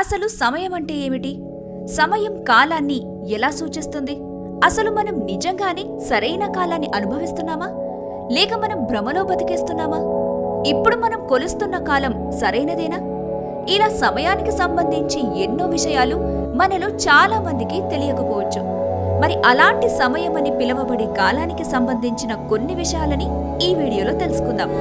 అసలు సమయం అంటే ఏమిటి? సమయం కాలాన్ని ఎలా సూచిస్తుంది? అసలు మనం నిజంగానే సరైన కాలాన్ని అనుభవిస్తున్నామా? లేక మనం భ్రమలో బతికేస్తున్నామా? ఇప్పుడు మనం కొలుస్తున్న కాలం సరైనదేనా? ఇలా సమయానికి సంబంధించి ఎన్నో విషయాలు మనలో చాలా మందికి తెలియకపోవచ్చు. మరి అలాంటి సమయం అని పిలువబడే కాలానికి సంబంధించిన కొన్ని విషయాలని ఈ వీడియోలో తెలుసుకుందాం.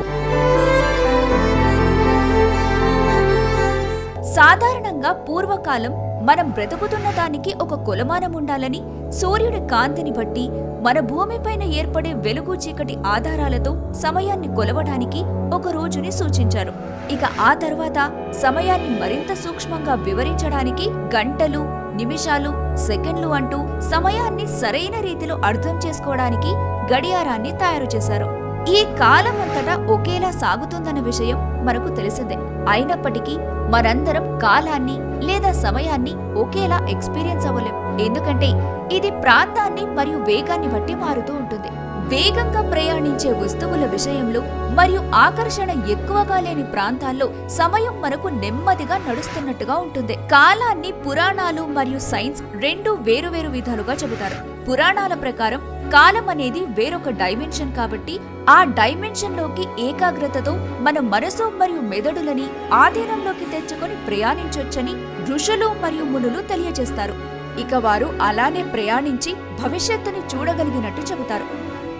సాధారణంగా పూర్వకాలం మనం బ్రతుకుతున్న దానికి ఒక కొలమానం ఉండాలని సూర్యుడి కాంతిని బట్టి మన భూమిపైన ఏర్పడే వెలుగు చీకటి ఆధారాలతో సమయాన్ని కొలవడానికి ఒక రోజుని సూచించారు. ఇక ఆ తర్వాత సమయాన్ని మరింత సూక్ష్మంగా వివరించడానికి గంటలు నిమిషాలు సెకండ్లు అంటూ సమయాన్ని సరైన రీతిలో అర్థం చేసుకోవడానికి గడియారాన్ని తయారు చేశారు. ఈ కాలం అంతటా ఒకేలా సాగుతుందన్న విషయం మనకు తెలిసిందే. అయినప్పటికీ మనందరం కాలాన్ని లేదా సమయాన్ని ఒకేలా ఎక్స్పీరియన్స్ అవ్వలేం. ఎందుకంటే ఇది ప్రాంతాన్ని మరియు వేగాన్ని బట్టి మారుతూ ఉంటుంది. వేగంగా ప్రయాణించే వస్తువుల విషయంలో మరియు ఆకర్షణ ఎక్కువగా లేని ప్రాంతాల్లో సమయం మనకు నెమ్మదిగా నడుస్తున్నట్టుగా ఉంటుంది. కాలాన్ని పురాణాలు మరియు సైన్స్ రెండు వేరువేరు విధాలుగా చెబుతారు. పురాణాల ప్రకారం కాలం అనేది వేరొక డైమెన్షన్ కాబట్టి ఆ డైమెన్షన్లోకి ఏకాగ్రతతో మన మనసు మరియు మెదడులని ఆధీనంలోకి తెచ్చుకొని ప్రయాణించొచ్చని ఋషులు మరియు మునులు తెలియజేస్తారు. ఇక వారు అలానే ప్రయాణించి భవిష్యత్తుని చూడగలిగినట్టు చెబుతారు.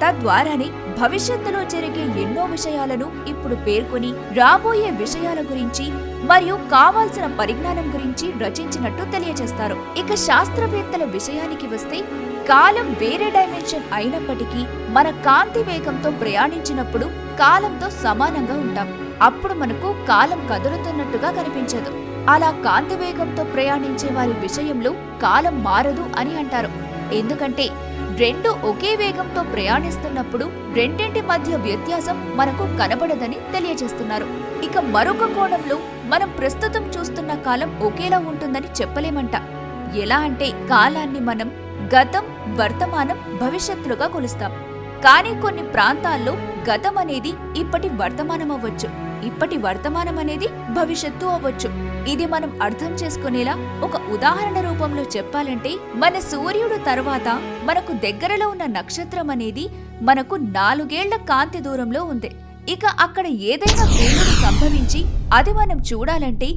తద్వారానే భవిష్యత్తులో జరిగే ఎన్నో విషయాలను ఇప్పుడు పేర్కొని రాబోయే విషయాల గురించి మరియు కావాల్సిన పరిజ్ఞానం గురించి రచించినట్టు తెలియజేస్తారు. ఇక శాస్త్రవేత్తల విషయానికి వస్తే కాలం వేరే డైమెన్షన్ అయినప్పటికీ మన కాంతి వేగంతో ప్రయాణించినప్పుడు కాలంతో సమానంగా ఉంటాం. అప్పుడు మనకు కాలం కదులుతున్నట్టుగా కనిపించదు. అలా కాంతి వేగంతో ప్రయాణించే వారి విషయంలో కాలం మారదు అని అంటారు. ఎందుకంటే రెండు ఒకే వేగంతో ప్రయాణిస్తున్నప్పుడు రెండింటి మధ్య వ్యత్యాసం మనకు కనబడదని తెలియజేస్తున్నారు. ఇక మరొక కోణంలో మనం ప్రస్తుతం చూస్తున్న కాలం ఒకేలా ఉంటుందని చెప్పలేమంట. ఎలా అంటే కాలాన్ని మనం గతం వర్తమానం భవిష్యత్తులుగా కొలుస్తాం. కానీ కొన్ని ప్రాంతాల్లో గతం అనేది ఇప్పటి వర్తమానం అవ్వచ్చు ఇప్పటి వర్తమానం అనేది భవిష్యత్తు అవ్వచ్చు. ఇది మనం అర్థం చేసుకునేలా ఒక ఉదాహరణ రూపంలో చెప్పాలంటే మన సూర్యుడు తర్వాత మనకు దగ్గరలో ఉన్న నక్షత్రం అనేది మనకు నాలుగేళ్ళ కాంతి దూరంలో ఉంది. ఇక అక్కడ ఏదైనా వేలుడు సంభవించి అది మనం చూడాలంటే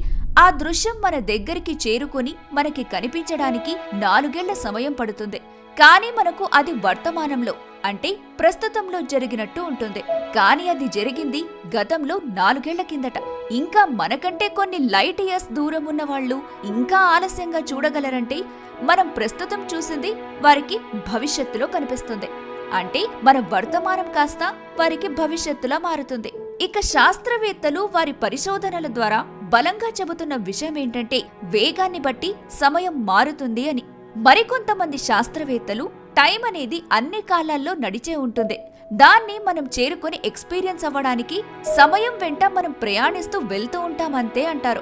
ఆ దృశ్యం మన దగ్గరికి చేరుకొని మనకి కనిపించడానికి నాలుగేళ్ళ సమయం పడుతుంది. కానీ మనకు అది వర్తమానంలో అంటే ప్రస్తుతంలో జరిగినట్టు ఉంటుంది. కానీ అది జరిగింది గతంలో నాలుగేళ్ళ కిందట. ఇంకా మనకంటే కొన్ని లైట్ ఇయర్స్ దూరం ఉన్న వాళ్ళు ఇంకా ఆలస్యంగా చూడగలరంటే మనం ప్రస్తుతం చూసింది వారికి భవిష్యత్తులో కనిపిస్తుంది. అంటే మన వర్తమానం కాస్త వారికి భవిష్యత్తులా మారుతుంది. ఇక శాస్త్రవేత్తలు వారి పరిశోధనల ద్వారా బలంగా చెబుతున్న విషయం ఏంటంటే వేగాన్ని బట్టి సమయం మారుతుంది అని. మరికొంతమంది శాస్త్రవేత్తలు టైం అనేది అన్ని కాలాల్లో నడిచే ఉంటుంది. దాన్ని మనం చేరుకొని ఎక్స్పీరియన్స్ అవ్వడానికి సమయం వెంట మనం ప్రయాణిస్తూ వెళ్తూ ఉంటామంతే అంటారు.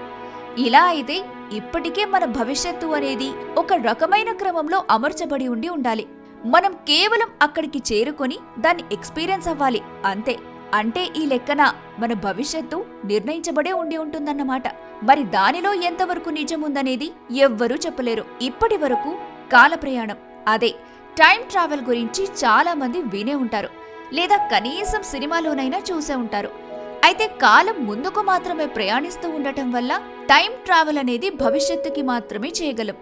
ఇలా అయితే ఇప్పటికే మన భవిష్యత్తు అనేది ఒక రకమైన క్రమంలో అమర్చబడి ఉండి ఉండాలి. మనం కేవలం అక్కడికి చేరుకొని దాన్ని ఎక్స్పీరియన్స్ అవ్వాలి అంతే. అంటే ఈ లెక్కన మన భవిష్యత్తు నిర్ణయించబడే ఉండి ఉంటుందన్నమాట. మరి దానిలో ఎంతవరకు నిజముందనేది ఎవ్వరూ చెప్పలేరు. ఇప్పటి వరకు కాల ప్రయాణం అదే టైం ట్రావెల్ గురించి చాలా మంది వినే ఉంటారు. లేదా కనీసం సినిమాలోనైనా చూసే ఉంటారు. అయితే కాలం ముందుకు మాత్రమే ప్రయాణిస్తూ ఉండటం వల్ల టైం ట్రావెల్ అనేది భవిష్యత్తుకి మాత్రమే చేయగలం.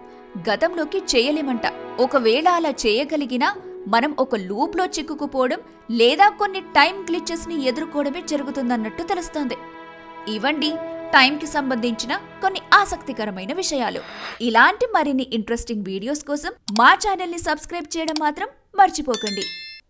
గతంలోకి చేయలేమంట. ఒకవేళ అలా చేయగలిగినా మనం ఒక లూప్లో చిక్కుకుపోవడం లేదా కొన్ని టైం గ్లిచెస్ని ఎదుర్కోవడమే జరుగుతుందన్నట్టు తెలుస్తోంది. ఇవ్వండి టైంకి సంబంధించిన కొన్ని ఆసక్తికరమైన విషయాలు. ఇలాంటి మరిన్ని ఇంట్రెస్టింగ్ వీడియోస్ కోసం మా ఛానల్ని సబ్స్క్రైబ్ చేయడం మాత్రం మర్చిపోకండి.